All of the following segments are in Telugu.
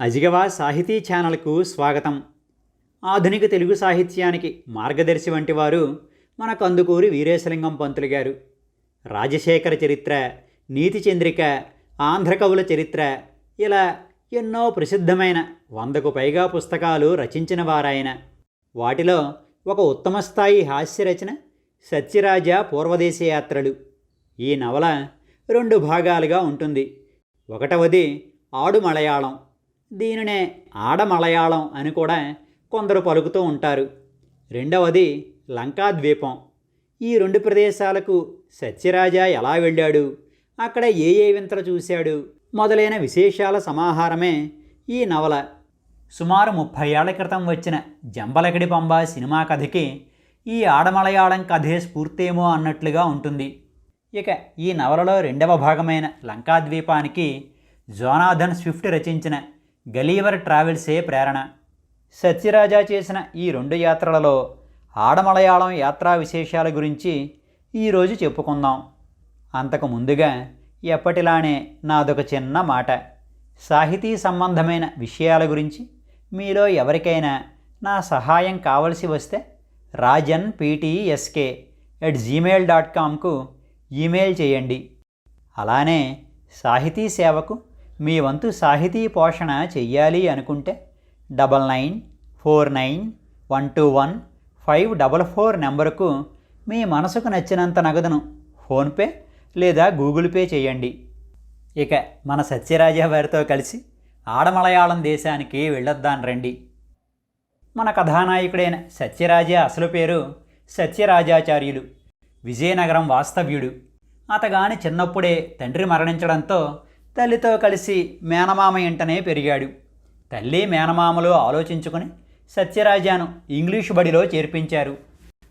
అజిగవా సాహితీ ఛానల్కు స్వాగతం. ఆధునిక తెలుగు సాహిత్యానికి మార్గదర్శి వంటి వారు మన కందుకూరి వీరేశలింగం పంతులు గారు. రాజశేఖర చరిత్ర నీతి చంద్రిక ఆంధ్రకవుల చరిత్ర ఇలా ఎన్నో ప్రసిద్ధమైన వందకు పైగా పుస్తకాలు రచించిన వారాయన. వాటిలో ఒక ఉత్తమ స్థాయి హాస్య రచన సత్యరాజ పూర్వదేశ యాత్రలు. ఈ నవల రెండు భాగాలుగా ఉంటుంది. ఒకటవది ఆడు మలయాళం. దీనినే ఆడమలయాళం అని కూడా కొందరు పలుకుతూ ఉంటారు. రెండవది లంకాద్వీపం. ఈ రెండు ప్రదేశాలకు సత్యరాజ ఎలా వెళ్ళాడు? అక్కడ ఏ ఏ వింతలు చూశాడు? మొదలైన విశేషాల సమాహారమే ఈ నవల. సుమారు ముప్పై ఏళ్ళ క్రితం వచ్చిన జంబలకడి పంబ సినిమా కథకి ఈ ఆడమలయాళం కథే స్ఫూర్తేమో అన్నట్లుగా ఉంటుంది. ఇక ఈ నవలలో రెండవ భాగమైన లంకాద్వీపానికి జోనాథన్ స్విఫ్ట్ రచించిన గలీవర్ ట్రావెల్సే ప్రేరణ. సత్యరాజా చేసిన ఈ రెండు యాత్రలలో ఆడమలయాళం యాత్రా విశేషాల గురించి ఈరోజు చెప్పుకుందాం. అంతకు ముందుగా ఎప్పటిలానే నాదొక చిన్న మాట. సాహితీ సంబంధమైన విషయాల గురించి మీలో ఎవరికైనా నా సహాయం కావలసి వస్తే Rajan PTSK at Gmail dot కామ్కు ఈమెయిల్ చేయండి. అలానే సాహితీ సేవకు మీ వంతు సాహితీ పోషణ చెయ్యాలి అనుకుంటే double nine four nine one two one five double four నెంబరుకు మీ మనసుకు నచ్చినంత నగదును ఫోన్పే లేదా గూగుల్ పే చేయండి. ఇక మన సత్యరాజా వారితో కలిసి ఆడమలయాళం దేశానికి వెళ్ళొద్దాం రండి. మన కథానాయకుడైన సత్యరాజా అసలు పేరు సత్యరాజాచార్యులు విజయనగరం వాస్తవ్యుడు. అతగాని చిన్నప్పుడే తండ్రి మరణించడంతో తల్లితో కలిసి మేనమామ ఇంటనే పెరిగాడు. తల్లి మేనమామలు ఆలోచించుకుని సత్యరాజాను ఇంగ్లీషు బడిలో చేర్పించారు.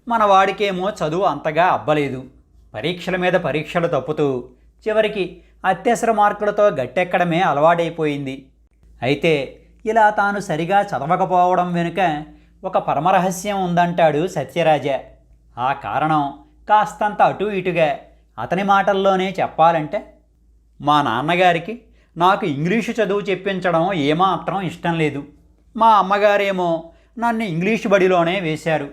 మన వాడికేమో చదువు అంతగా అబ్బలేదు. పరీక్షల మీద పరీక్షలు తప్పుతూ చివరికి అత్యవసర మార్కులతో గట్టెక్కడమే అలవాటైపోయింది. అయితే ఇలా తాను సరిగా చదవకపోవడం వెనుక ఒక పరమరహస్యం ఉందంటాడు సత్యరాజ. ఆ కారణం కాస్తంత అటు ఇటుగా అతని మాటల్లోనే చెప్పాలంటే మా నాన్నగారికి నాకు ఇంగ్లీషు చదువు చెప్పించడం ఏమాత్రం ఇష్టం లేదు. మా అమ్మగారేమో నన్ను ఇంగ్లీషు బడిలోనే వేశారు.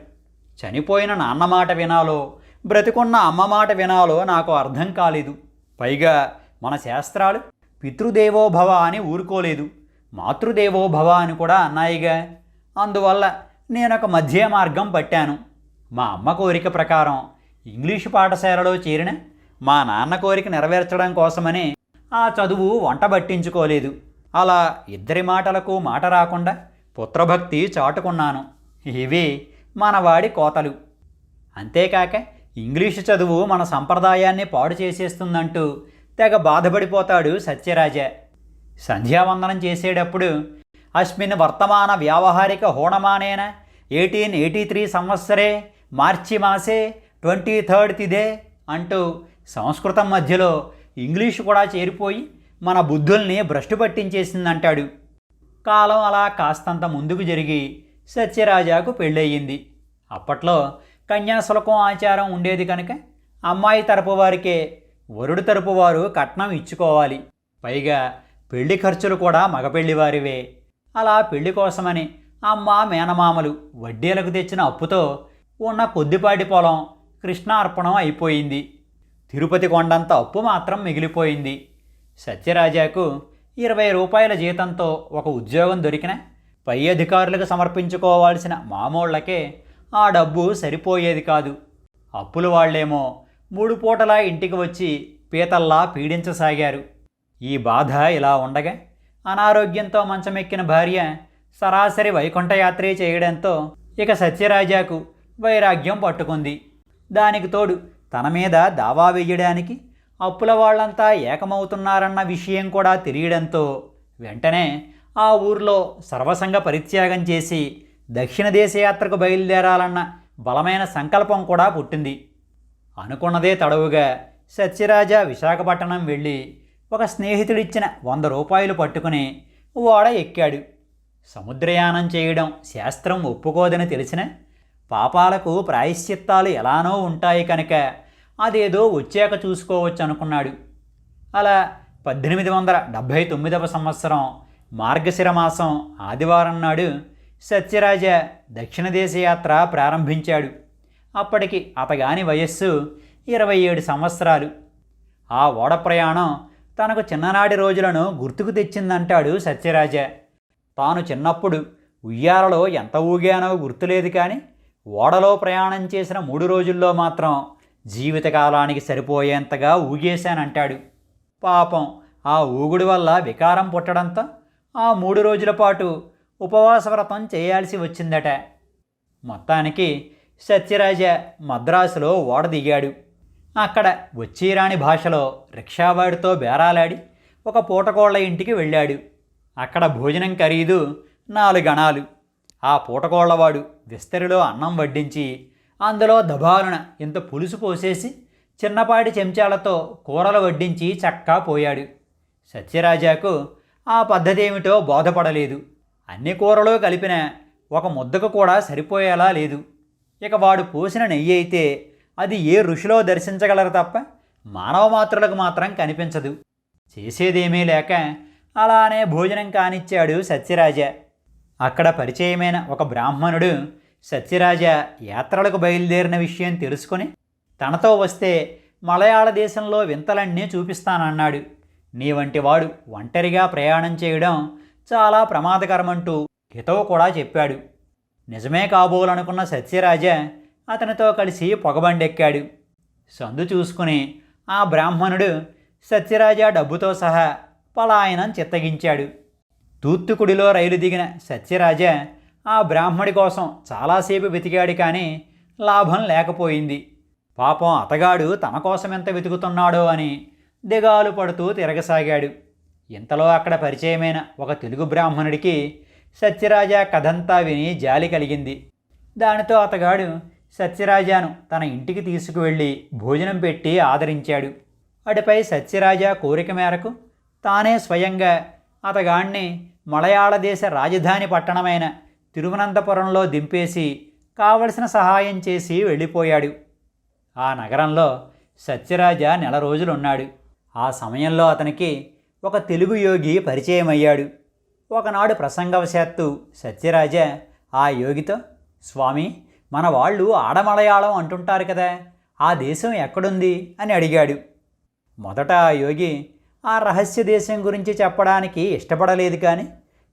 చనిపోయిన నాన్న మాట వినాలో బ్రతికున్న అమ్మ మాట వినాలో నాకు అర్థం కాలేదు. పైగా మన శాస్త్రాలు పితృదేవోభవ అని ఊరుకోలేదు. మాతృదేవోభవ అని కూడా అన్నాయిగా. అందువల్ల నేనొక మధ్య మార్గం పట్టాను. మా అమ్మ కోరిక ప్రకారం ఇంగ్లీషు పాఠశాలలో చేరిన మా నాన్న కోరిక నెరవేర్చడం కోసమని ఆ చదువు వంట పట్టించుకోలేదు. అలా ఇద్దరి మాటలకు మాట రాకుండా పుత్రభక్తి చాటుకున్నాను. ఇవి మనవాడి కోతలు. అంతేకాక ఇంగ్లీషు చదువు మన సంప్రదాయాన్ని పాడు చేసేస్తుందంటూ తెగ బాధపడిపోతాడు సత్యరాజ. సంధ్యావందనం చేసేటప్పుడు అస్మిన్ వర్తమాన వ్యావహారిక హోణమానేన ఎయిటీన్ ఎయిటీ త్రీ సంవత్సరే మార్చి మాసే ట్వంటీ థర్డ్ తిదే అంటూ సంస్కృతం మధ్యలో ఇంగ్లీషు కూడా చేరిపోయి మన బుద్ధుల్ని భ్రష్టు పట్టించేసిందంటాడు. కాలం అలా కాస్తంత ముందుకు జరిగి సత్యరాజాకు పెళ్ళయింది అప్పట్లో కన్యాశులకం ఆచారం ఉండేది కనుక అమ్మాయి తరపు వారికే వరుడు తరపు వారు కట్నం ఇచ్చుకోవాలి. పైగా పెళ్ళి ఖర్చులు కూడా మగపెళ్ళివారివే అలా పెళ్ళి కోసమని అమ్మ మేనమామలు వడ్డీలకు తెచ్చిన అప్పుతో ఉన్న కొద్దిపాటి పొలం కృష్ణార్పణం అయిపోయింది. తిరుపతి కొండంత అప్పు మాత్రం మిగిలిపోయింది. సత్యరాజాకు ఇరవై రూపాయల జీతంతో ఒక ఉద్యోగం దొరికిన పై అధికారులకు సమర్పించుకోవాల్సిన మామూళ్ళకే ఆ డబ్బు సరిపోయేది కాదు. అప్పుల వాళ్ళేమో మూడు పూటలా ఇంటికి వచ్చి పీతల్లా పీడించసాగారు. ఈ బాధ ఇలా ఉండగా అనారోగ్యంతో మంచమెక్కిన భార్య సరాసరి వైకుంఠయాత్రే చేయడంతో ఇక సత్యరాజాకు వైరాగ్యం పట్టుకుంది. దానికి తోడు తన మీద దావా వేయడానికి అప్పుల వాళ్ళంతా ఏకమవుతున్నారన్న విషయం కూడా తెలియడంతో వెంటనే ఆ ఊర్లో సర్వసంగ పరిత్యాగం చేసి దక్షిణ దేశయాత్రకు బయలుదేరాలన్న బలమైన సంకల్పం కూడా పుట్టింది. అనుకున్నదే తడవుగా సత్యరాజ విశాఖపట్నం వెళ్ళి ఒక స్నేహితుడిచ్చిన వంద రూపాయలు పట్టుకుని ఓడ ఎక్కాడు. సముద్రయానం చేయడం శాస్త్రం ఒప్పుకోదని తెలిసిన పాపాలకు ప్రాయశ్చిత్తాలు ఎలానో ఉంటాయి కనుక అదేదో వచ్చాక చూసుకోవచ్చు అనుకున్నాడు. అలా పద్దెనిమిది వందల డెబ్భై తొమ్మిదవ సంవత్సరం మార్గశిర మాసం ఆదివారం నాడు సత్యరాజ దక్షిణ దేశయాత్ర ప్రారంభించాడు. అప్పటికి అతగాని వయస్సు ఇరవై ఏడు సంవత్సరాలు. ఆ ఓడ ప్రయాణం తనకు చిన్ననాటి రోజులను గుర్తుకు తెచ్చిందంటాడు సత్యరాజ. తాను చిన్నప్పుడు ఉయ్యాలలో ఎంత ఊగానో గుర్తులేదు కానీ ఓడలో ప్రయాణం చేసిన మూడు రోజుల్లో మాత్రం జీవితకాలానికి సరిపోయేంతగా ఊగేశానంటాడు. పాపం ఆ ఊగుడు వల్ల వికారం పుట్టడంతో ఆ మూడు రోజుల పాటు ఉపవాస వ్రతం చేయాల్సి వచ్చిందట. మొత్తానికి సత్యరాజ మద్రాసులో ఓడ దిగాడు. అక్కడ వచ్చిరాని భాషలో రిక్షావాడితో బేరాలాడి ఒక పూటకోళ్ళ ఇంటికి వెళ్ళాడు. అక్కడ భోజనం ఖరీదు నాలుగు గణాలు ఆ పూటకోళ్ళవాడు విస్తరిలో అన్నం వడ్డించి అందులో దబాలున ఇంత పులుసు పోసేసి చిన్నపాటి చెంచాలతో కూరలు వడ్డించి చక్కా పోయాడు. సత్యరాజాకు ఆ పద్ధతి ఏమిటో బోధపడలేదు. అన్ని కూరలు కలిపిన ఒక ముద్దకు కూడా సరిపోయేలా లేదు. ఇక వాడు పోసిన నెయ్యి అయితే అది ఏ ఋషిలో దర్శించగలరు తప్ప మానవ మాత్రులకు మాత్రం కనిపించదు. చేసేదేమీ లేక అలానే భోజనం కానిచ్చాడు సత్యరాజ. అక్కడ పరిచయమైన ఒక బ్రాహ్మణుడు సత్యరాజ యాత్రలకు బయలుదేరిన విషయం తెలుసుకొని తనతో వస్తే మలయాళ దేశంలో వింతలన్నీ చూపిస్తానన్నాడు. నీ వంటి వాడు ఒంటరిగా ప్రయాణం చేయడం చాలా ప్రమాదకరమంటూ హితవు కూడా చెప్పాడు. నిజమే కాబోలనుకున్న సత్యరాజ అతనితో కలిసి పొగబండెక్కాడు. సందు చూసుకుని ఆ బ్రాహ్మణుడు సత్యరాజ డబ్బుతో సహా పలాయనం చిత్తగించాడు. తూత్తుకుడిలో రైలు దిగిన సత్యరాజ ఆ బ్రాహ్మడి కోసం చాలాసేపు వెతికాడు కానీ లాభం లేకపోయింది. పాపం అతగాడు తన కోసం ఎంత వెతుకుతున్నాడో అని దిగాలు పడుతూ తిరగసాగాడు. ఇంతలో అక్కడ పరిచయమైన ఒక తెలుగు బ్రాహ్మణుడికి సత్యరాజ కథంతా విని జాలి కలిగింది. దానితో అతగాడు సత్యరాజాను తన ఇంటికి తీసుకువెళ్ళి భోజనం పెట్టి ఆదరించాడు. అటుపై సత్యరాజ కోరిక మేరకు తానే స్వయంగా అతగాణ్ణి మలయాళ దేశ రాజధాని పట్టణమైన తిరువనంతపురంలో దింపేసి కావలసిన సహాయం చేసి వెళ్ళిపోయాడు. ఆ నగరంలో సత్యరాజ నెల రోజులున్నాడు. ఆ సమయంలో అతనికి ఒక తెలుగు యోగి పరిచయం అయ్యాడు ఒకనాడు ప్రసంగవశాత్తు సత్యరాజ ఆ యోగితో స్వామి మన వాళ్ళు ఆడమలయాళం అంటుంటారు కదా ఆ దేశం ఎక్కడుంది? అని అడిగాడు. మొదట ఆ యోగి ఆ రహస్య దేశం గురించి చెప్పడానికి ఇష్టపడలేదు కానీ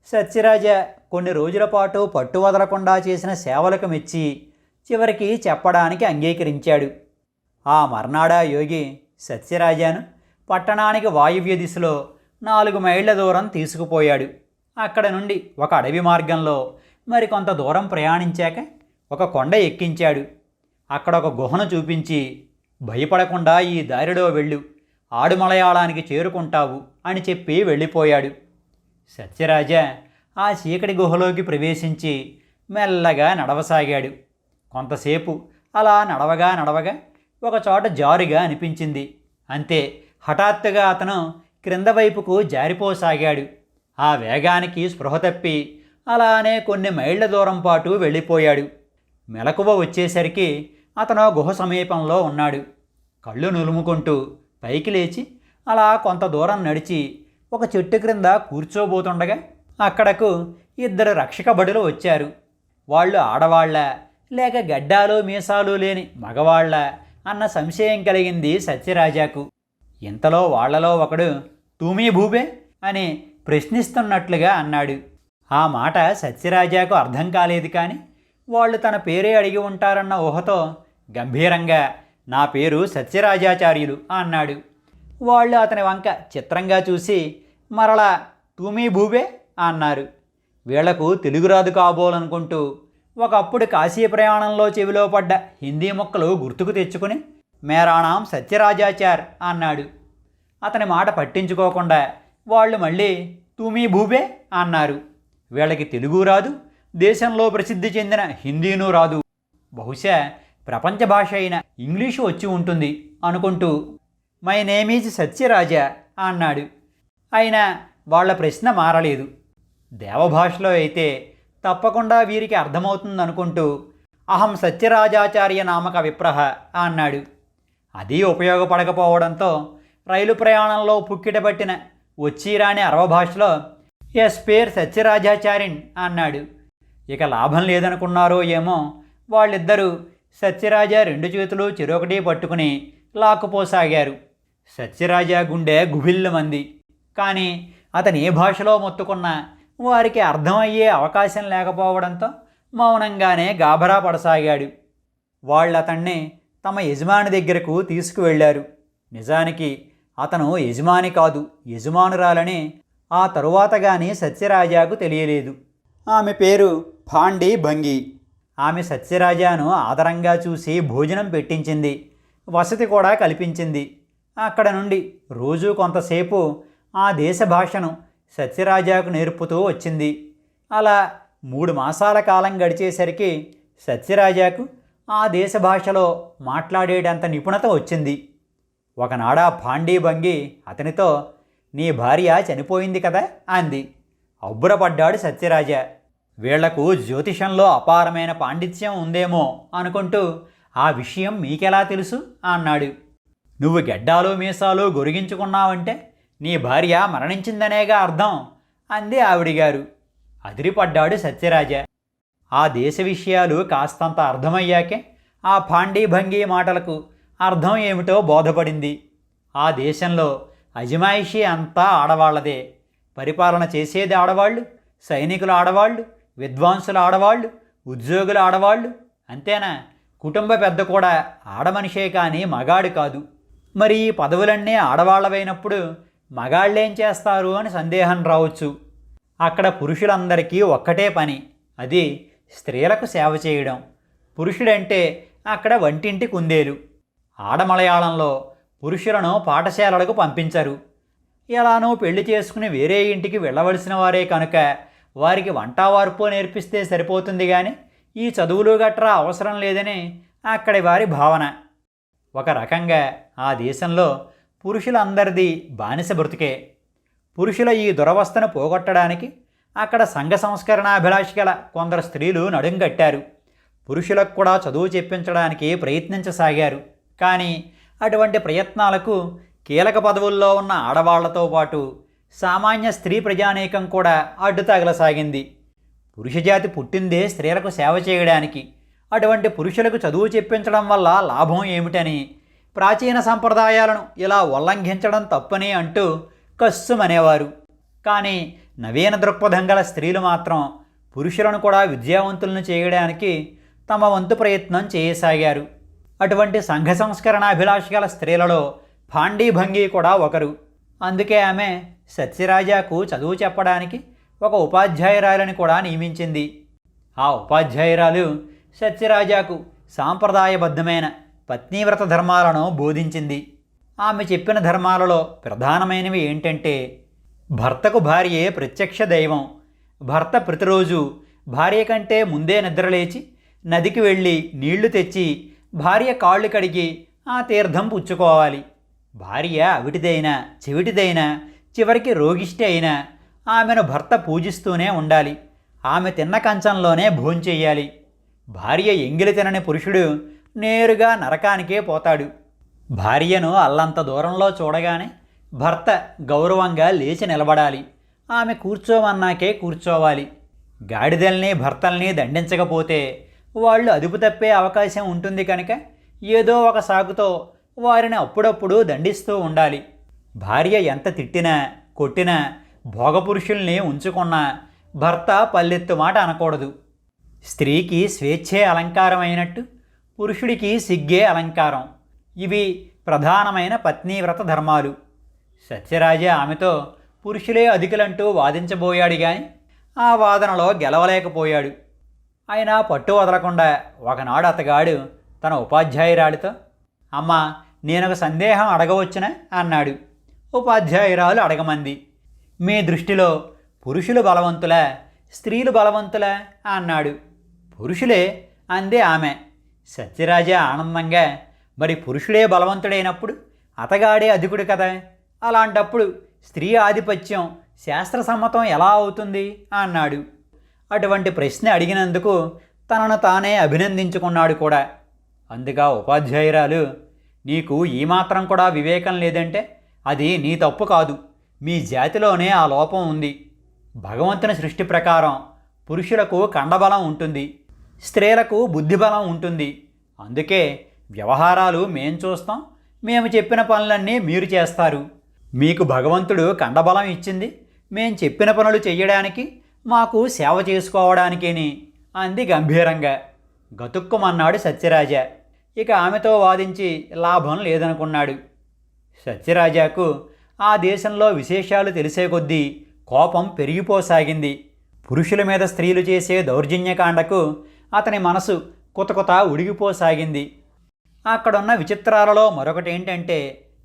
సత్యరాజ కొన్ని రోజుల పాటు పట్టు వదలకుండా చేసిన సేవలకు మెచ్చి చివరికి చెప్పడానికి అంగీకరించాడు. ఆ మర్నాడా యోగి సత్యరాజాను పట్టణానికి వాయువ్య దిశలో నాలుగు మైళ్ళ దూరం తీసుకుపోయాడు. అక్కడ నుండి ఒక అడవి మార్గంలో మరికొంత దూరం ప్రయాణించాక ఒక కొండ ఎక్కించాడు. అక్కడ ఒక గుహను చూపించి భయపడకుండా ఈ దారిలో వెళ్ళు. ఆడుమలయాళానికి చేరుకుంటావు అని చెప్పి వెళ్ళిపోయాడు. సత్యరాజ ఆ చీకటి గుహలోకి ప్రవేశించి మెల్లగా నడవసాగాడు. కొంతసేపు అలా నడవగా నడవగా ఒకచోట జారుగా అనిపించింది. అంతే హఠాత్తుగా అతను క్రింద వైపుకు జారిపోసాగాడు. ఆ వేగానికి స్పృహ తప్పి అలానే కొన్ని మైళ్ళ దూరం పాటు వెళ్ళిపోయాడు. మెలకువ వచ్చేసరికి అతను గుహ సమీపంలో ఉన్నాడు. కళ్ళు నులుముకుంటూ పైకి లేచి అలా కొంత దూరం నడిచి ఒక చెట్టు క్రింద కూర్చోబోతుండగా అక్కడకు ఇద్దరు రక్షక బడులు వచ్చారు. వాళ్ళు ఆడవాళ్ళ లేక గడ్డాలు మీసాలు లేని మగవాళ్ళ అన్న సంశయం కలిగింది సత్యరాజాకు. ఇంతలో వాళ్ళలో ఒకడు తూమీ భూబే అని ప్రశ్నిస్తున్నట్లుగా అన్నాడు. ఆ మాట సత్యరాజాకు అర్థం కాలేదు కానీ వాళ్ళు తన పేరే అడిగి ఉంటారన్న ఊహతో గంభీరంగా నా పేరు సత్యరాజాచార్యులు అన్నాడు. వాళ్ళు అతని వంక చిత్రంగా చూసి మరలా తూమీ భూబే అన్నారు. వీళ్ళకు తెలుగు రాదు కాబోలనుకుంటూ ఒకప్పుడు కాశీ ప్రయాణంలో చెవిలో పడ్డ హిందీ మొక్కలు గుర్తుకు తెచ్చుకుని మేరాణం సత్యరాజాచార్ అన్నాడు. అతని మాట పట్టించుకోకుండా వాళ్ళు మళ్ళీ తూమీ భూబే అన్నారు. వీళ్ళకి తెలుగు రాదు దేశంలో ప్రసిద్ధి చెందిన హిందీనూ రాదు. బహుశా ప్రపంచ భాష అయిన ఇంగ్లీషు వచ్చి ఉంటుంది అనుకుంటూ మై నేమ్ ఈజ్ సత్యరాజా అన్నాడు. అయినా వాళ్ళ ప్రశ్న మారలేదు. దేవభాషలో అయితే తప్పకుండా వీరికి అర్థమవుతుంది అనుకుంటూ అహం సత్యరాజాచార్య నామక విప్రహ అన్నాడు. అది ఉపయోగపడకపోవడంతో రైలు ప్రయాణంలో పుక్కిటబట్టిన వచ్చిరాని అరవ భాషలో ఎస్ పేర్ సత్యరాజాచారిన్ అన్నాడు. ఇక లాభం లేదనుకున్నారో ఏమో వాళ్ళిద్దరూ సత్యరాజ రెండు చేతులు చెరొకటి పట్టుకుని లాక్కుపోసాగారు. సత్యరాజా గుండె గుభిల్లమంది. కానీ అతని ఏ భాషలో మొత్తుకున్నా వారికి అర్థమయ్యే అవకాశం లేకపోవడంతో మౌనంగానే గాభరా పడసాగాడు. వాళ్ళు అతన్ని తమ యజమాని దగ్గరకు తీసుకువెళ్ళారు. నిజానికి అతను యజమాని కాదు యజమానురాలని ఆ తరువాత కానీ సత్యరాజాకు తెలియలేదు. ఆమె పేరు పాండి భంగి. ఆమె సత్యరాజాను ఆదరంగా చూసి భోజనం పెట్టించింది. వసతి కూడా కల్పించింది. అక్కడ నుండి రోజూ కొంతసేపు ఆ దేశ భాషను సత్యరాజాకు నేర్పుతూ వచ్చింది. అలా మూడు మాసాల కాలం గడిచేసరికి సత్యరాజాకు ఆ దేశ భాషలో మాట్లాడేటంత నిపుణత వచ్చింది. ఒకనాడా పాండీ భంగి అతనితో నీ భార్య చనిపోయింది కదా అంది. అబ్బురపడ్డాడు సత్యరాజా. వీళ్ళకు జ్యోతిషంలో అపారమైన పాండిత్యం ఉందేమో అనుకుంటూ ఆ విషయం మీకెలా తెలుసు? అన్నాడు. నువ్వు గెడ్డాలు మీసాలు గొరిగించుకున్నావంటే నీ భార్య మరణించిందనేగా అర్థం? అంది ఆవిడిగారు. అదిరిపడ్డాడు సత్యరాజ. ఆ దేశ విషయాలు కాస్తంత అర్థమయ్యాకే ఆ పాండీ భంగి మాటలకు అర్థం ఏమిటో బోధపడింది. ఆ దేశంలో అజమాయిషీ అంతా ఆడవాళ్ళదే. పరిపాలన చేసేది ఆడవాళ్ళు సైనికులు ఆడవాళ్ళు విద్వాంసులు ఆడవాళ్ళు ఉద్యోగులు ఆడవాళ్ళు అంతేనా? కుటుంబ పెద్ద కూడా ఆడమనిషే కానీ మగాడు కాదు. మరి ఈ పదవులన్నీ ఆడవాళ్ళవైనప్పుడు మగాళ్ళేం చేస్తారు అని సందేహం రావచ్చు. అక్కడ పురుషులందరికీ ఒక్కటే పని అది స్త్రీలకు సేవ చేయడం. పురుషుడంటే అక్కడ వంటింటి కుందేలు. ఆడమలయాళంలో పురుషులను పాఠశాలలకు పంపించరు. ఎలానో పెళ్ళి చేసుకుని వేరే ఇంటికి వెళ్ళవలసిన వారే కనుక వారికి వంట వార్పు నేర్పిస్తే సరిపోతుంది కానీ ఈ చదువులు గట్రా అవసరం లేదని అక్కడి వారి భావన. ఒక రకంగా ఆ దేశంలో పురుషులందరిది బానిస బ్రతుకే. పురుషుల ఈ దురవస్థను పోగొట్టడానికి అక్కడ సంఘ సంస్కరణాభిలాషి గల కొందరు స్త్రీలు నడుంగట్టారు పురుషులకు కూడా చదువు చెప్పించడానికి ప్రయత్నించసాగారు. కానీ అటువంటి ప్రయత్నాలకు కీలక పదవుల్లో ఉన్న ఆడవాళ్ళతో పాటు సామాన్య స్త్రీ ప్రజానేకం కూడా అడ్డు తగలసాగింది పురుషజాతి పుట్టిందే స్త్రీలకు సేవ చేయడానికి. అటువంటి పురుషులకు చదువు చెప్పించడం వల్ల లాభం ఏమిటని ప్రాచీన సంప్రదాయాలను ఇలా ఉల్లంఘించడం తప్పని అంటూ కస్సుమనేవారు. కానీ నవీన దృక్పథం గల స్త్రీలు మాత్రం పురుషులను కూడా విద్యావంతులను చేయడానికి తమ వంతు ప్రయత్నం చేయసాగారు. అటువంటి సంఘ సంస్కరణ అభిలాష గల స్త్రీలలో పాండీ భంగి కూడా ఒకరు. అందుకే ఆమె సత్యరాజాకు చదువు చెప్పడానికి ఒక ఉపాధ్యాయురాలని కూడా నియమించింది. ఆ ఉపాధ్యాయురాలు సత్యరాజాకు సాంప్రదాయబద్ధమైన పత్నీవ్రత ధర్మాలను బోధించింది. ఆమె చెప్పిన ధర్మాలలో ప్రధానమైనవి ఏంటంటే భర్తకు భార్యే ప్రత్యక్ష దైవం. భర్త ప్రతిరోజు భార్య కంటే ముందే నిద్రలేచి నదికి వెళ్ళి నీళ్ళు తెచ్చి భార్య కాళ్ళు కడిగి ఆ తీర్థం పుచ్చుకోవాలి. భార్య అవిటిదైనా చెవిటిదైనా చివరికి రోగిష్టి అయినా ఆమెను భర్త పూజిస్తూనే ఉండాలి. ఆమె తిన్న కంచంలోనే భోంచెయ్యాలి భార్య ఎంగిలి తినని పురుషుడు నేరుగా నరకానికే పోతాడు. భార్యను అల్లంత దూరంలో చూడగానే భర్త గౌరవంగా లేచి నిలబడాలి. ఆమె కూర్చోమన్నాకే కూర్చోవాలి. గాడిదల్ని భర్తల్ని దండించకపోతే వాళ్ళు అదుపు తప్పే అవకాశం ఉంటుంది కనుక ఏదో ఒక సాకుతో వారిని అప్పుడప్పుడు దండిస్తూ ఉండాలి. భార్య ఎంత తిట్టినా కొట్టినా భోగపురుషుల్ని ఉంచుకున్నా భర్త పల్లెత్తు మాట అనకూడదు. స్త్రీకి స్వేచ్ఛే అలంకారం అయినట్టు పురుషుడికి సిగ్గే అలంకారం. ఇవి ప్రధానమైన పత్నీవ్రత ధర్మాలు. సత్యరాజే ఆమెతో పురుషులే అధికులంటూ వాదించబోయాడు గాని ఆ వాదనలో గెలవలేకపోయాడు. అయినా పట్టు వదలకుండా ఒకనాడు అతగాడు తన ఉపాధ్యాయురాలితో అమ్మా నేనొక సందేహం అడగవచ్చునా? అన్నాడు. ఉపాధ్యాయురాలు అడగమంది. మీ దృష్టిలో పురుషులు బలవంతులే స్త్రీలు బలవంతులే? అన్నాడు. పురుషులే అందే ఆమె. సత్యరాజ ఆనందంగా. మరి పురుషుడే బలవంతుడైనప్పుడు అతగాడే అధికుడు కదా? అలాంటప్పుడు స్త్రీ ఆధిపత్యం శాస్త్రసమ్మతం ఎలా అవుతుంది? అన్నాడు. అటువంటి ప్రశ్న అడిగినందుకు తనను తానే అభినందించుకున్నాడు కూడా. అందుగా ఉపాధ్యాయురాలు నీకు ఈ మాత్రం కూడా వివేకం లేదంటే అది నీ తప్పు కాదు. మీ జాతిలోనే ఆ లోపం ఉంది. భగవంతుని సృష్టి ప్రకారం పురుషులకు కండబలం ఉంటుంది. స్త్రీలకు బుద్ధిబలం ఉంటుంది. అందుకే వ్యవహారాలు మేం చూస్తాం మేము చెప్పిన పనులన్నీ మీరు చేస్తారు. మీకు భగవంతుడు కండబలం ఇచ్చింది మేం చెప్పిన పనులు చేయడానికి మాకు సేవ చేసుకోవడానికేని అంది గంభీరంగా. గతుక్కుమన్నాడు సత్యరాజ. ఇక ఆమెతో వాదించి లాభం లేదనుకున్నాడు. సత్యరాజాకు ఆ దేశంలో విశేషాలు తెలిసే కొద్దీ కోపం పెరిగిపోసాగింది. పురుషుల మీద స్త్రీలు చేసే దౌర్జన్యకాండకు అతని మనసు కుతకుత ఉడిగిపోసాగింది. అక్కడున్న విచిత్రాలలో మరొకటి ఏంటంటే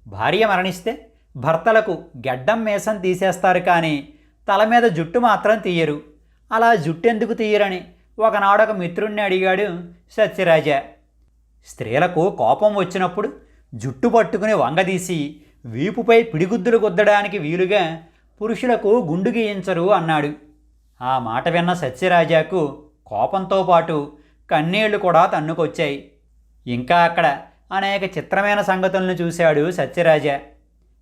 భార్య మరణిస్తే భర్తలకు గెడ్డం మేసం తీసేస్తారు కానీ తల మీద జుట్టు మాత్రం తీయరు. అలా జుట్టు ఎందుకు తీయరని ఒకనాడొక మిత్రుణ్ణి అడిగాడు సత్యరాజ. స్త్రీలకు కోపం వచ్చినప్పుడు జుట్టు పట్టుకుని వంగదీసి వీపుపై పిడిగుద్దులు గుద్దడానికి వీలుగా పురుషులకు గుండు గీయించరు అన్నాడు. ఆ మాట విన్న సత్యరాజాకు కోపంతో పాటు కన్నీళ్ళు కూడా తన్నుకొచ్చాయి. ఇంకా అక్కడ అనేక చిత్రమైన సంగతులను చూశాడు సత్యరాజ.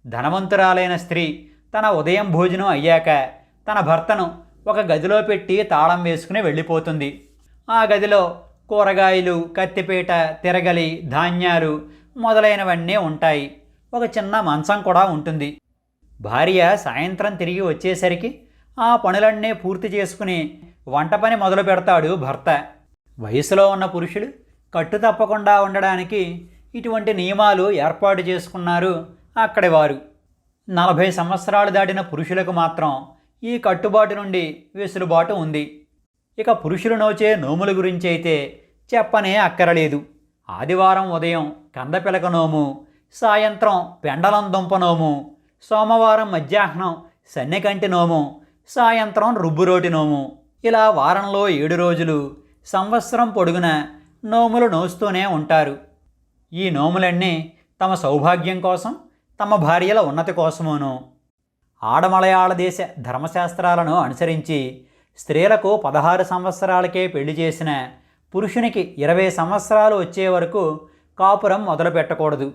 ధనవంతురాలైన స్త్రీ తన ఉదయం భోజనం అయ్యాక తన భర్తను ఒక గదిలో పెట్టి తాళం వేసుకుని వెళ్ళిపోతుంది. ఆ గదిలో కూరగాయలు కత్తిపీట తిరగలి ధాన్యాలు మొదలైనవన్నీ ఉంటాయి. ఒక చిన్న మంచం కూడా ఉంటుంది. భార్య సాయంత్రం తిరిగి వచ్చేసరికి ఆ పనులన్నీ పూర్తి చేసుకుని వంట పని మొదలు పెడతాడు భర్త. వయసులో ఉన్న పురుషులు కట్టు తప్పకుండా ఉండడానికి ఇటువంటి నియమాలు ఏర్పాటు చేసుకున్నారు అక్కడి వారు. నలభై సంవత్సరాలు దాటిన పురుషులకు మాత్రం ఈ కట్టుబాటు నుండి వెసులుబాటు ఉంది. ఇక పురుషులు నోచే నోముల గురించి అయితే చెప్పనే అక్కరలేదు. ఆదివారం ఉదయం కందపిలక నోము సాయంత్రం పెండలం దుంప నోము సోమవారం మధ్యాహ్నం సన్నెకంటి నోము సాయంత్రం రుబ్బురోటి నోము ఇలా వారంలో ఏడు రోజులు సంవత్సరం పొడుగున నోములు నోస్తూనే ఉంటారు. ఈ నోములన్నీ తమ సౌభాగ్యం కోసం తమ భార్యల ఉన్నతి కోసమును. ఆడమలయాళ దేశ ధర్మశాస్త్రాలను అనుసరించి స్త్రీలకు పదహారు సంవత్సరాలకే పెళ్ళి చేసిన పురుషునికి ఇరవై సంవత్సరాలు వచ్చే వరకు కాపురం మొదలు పెట్టకూడదు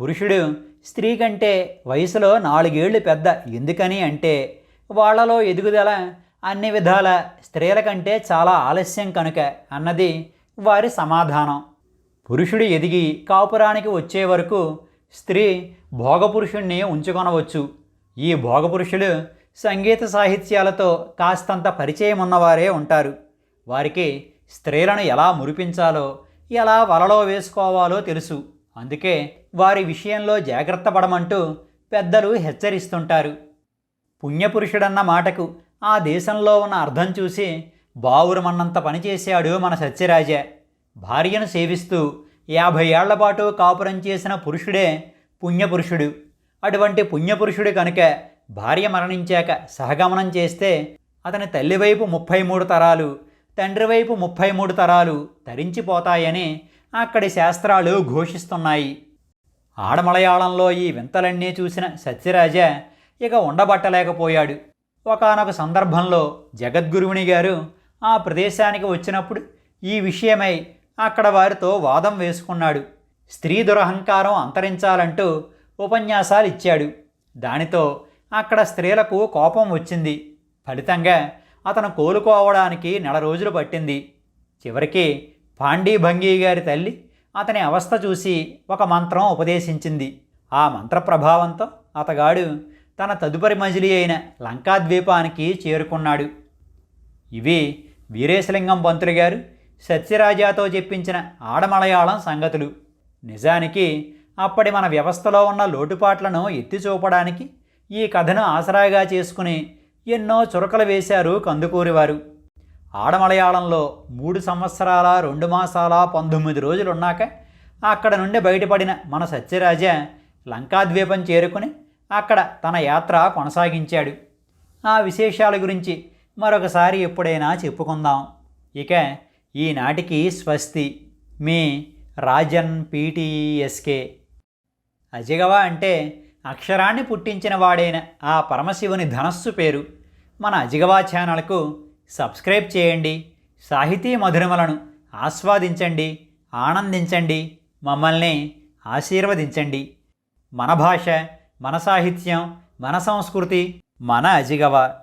పురుషుడు స్త్రీ కంటే వయసులో నాలుగేళ్ళు పెద్ద ఎందుకని అంటే వాళ్ళలో ఎదుగుదల అన్ని విధాల స్త్రీల కంటే చాలా ఆలస్యం కనుక అన్నది వారి సమాధానం. పురుషుడు ఎదిగి కాపురానికి వచ్చే వరకు స్త్రీ భోగపురుషుణ్ణి ఉంచుకొనవచ్చు. ఈ భోగపురుషులు సంగీత సాహిత్యాలతో కాస్తంత పరిచయం ఉన్నవారే ఉంటారు. వారికి స్త్రీలను ఎలా మురిపించాలో ఎలా వలలో వేసుకోవాలో తెలుసు. అందుకే వారి విషయంలో జాగ్రత్త పడమంటూ పెద్దలు హెచ్చరిస్తుంటారు. పుణ్యపురుషుడన్న మాటకు ఆ దేశంలో ఉన్న అర్థం చూసి బావురమన్నంత పనిచేశాడు మన సత్యరాజ. భార్యను సేవిస్తూ యాభై ఏళ్ళ పాటు కాపురం చేసిన పురుషుడే పుణ్యపురుషుడు. అటువంటి పుణ్యపురుషుడు కనుక భార్య మరణించాక సహగమనం చేస్తే అతని తల్లివైపు ముప్పై మూడు తరాలు తండ్రి వైపు ముప్పై మూడు తరాలు తరించిపోతాయని అక్కడి శాస్త్రాలు ఘోషిస్తున్నాయి. ఆడమలయాళంలో ఈ వింతలన్నీ చూసిన సత్యరాజ ఇక ఉండబట్టలేకపోయాడు. ఒకానొక సందర్భంలో జగద్గురువుని గారు ఆ ప్రదేశానికి వచ్చినప్పుడు ఈ విషయమై అక్కడ వారితో వాదం వేసుకున్నాడు. స్త్రీ దురహంకారం అంతరించాలంటూ ఉపన్యాసాలు ఇచ్చాడు. దానితో అక్కడ స్త్రీలకు కోపం వచ్చింది. ఫలితంగా అతను కోలుకోవడానికి నెల రోజులు పట్టింది. చివరికి పాండీ భంగి గారి తల్లి అతని అవస్థ చూసి ఒక మంత్రం ఉపదేశించింది. ఆ మంత్ర ప్రభావంతో అతగాడు తన తదుపరి మజిలీ అయిన లంకాద్వీపానికి చేరుకున్నాడు. ఇవి వీరేశలింగం పంతులు గారు సత్యరాజాతో చెప్పించిన ఆడమలయాళం సంగతులు. నిజానికి అప్పటి మన వ్యవస్థలో ఉన్న లోటుపాట్లను ఎత్తి చూపడానికి ఈ కథను ఆసరాగా చేసుకుని ఎన్నో చురకలు వేశారు కందుకూరివారు. ఆడమలయాళంలో మూడు సంవత్సరాల రెండు మాసాల పంతొమ్మిది రోజులున్నాక అక్కడ నుండి బయటపడిన మన సత్యరాజ లంకాద్వీపం చేరుకుని అక్కడ తన యాత్ర కొనసాగించాడు. ఆ విశేషాల గురించి మరొకసారి ఎప్పుడైనా చెప్పుకుందాం. ఇక ఈనాటికి స్వస్తి మీ రాజన్ పీటీఎస్కే. అజగవ అంటే అక్షరాన్ని పుట్టించిన వాడైన ఆ పరమశివుని ధనస్సు పేరు. మన అజిగవా ఛానల్కు సబ్స్క్రైబ్ చేయండి. సాహితీ మధురమలను ఆస్వాదించండి ఆనందించండి మమ్మల్ని ఆశీర్వదించండి. మన భాష మన సాహిత్యం మన సంస్కృతి మన అజిగవ.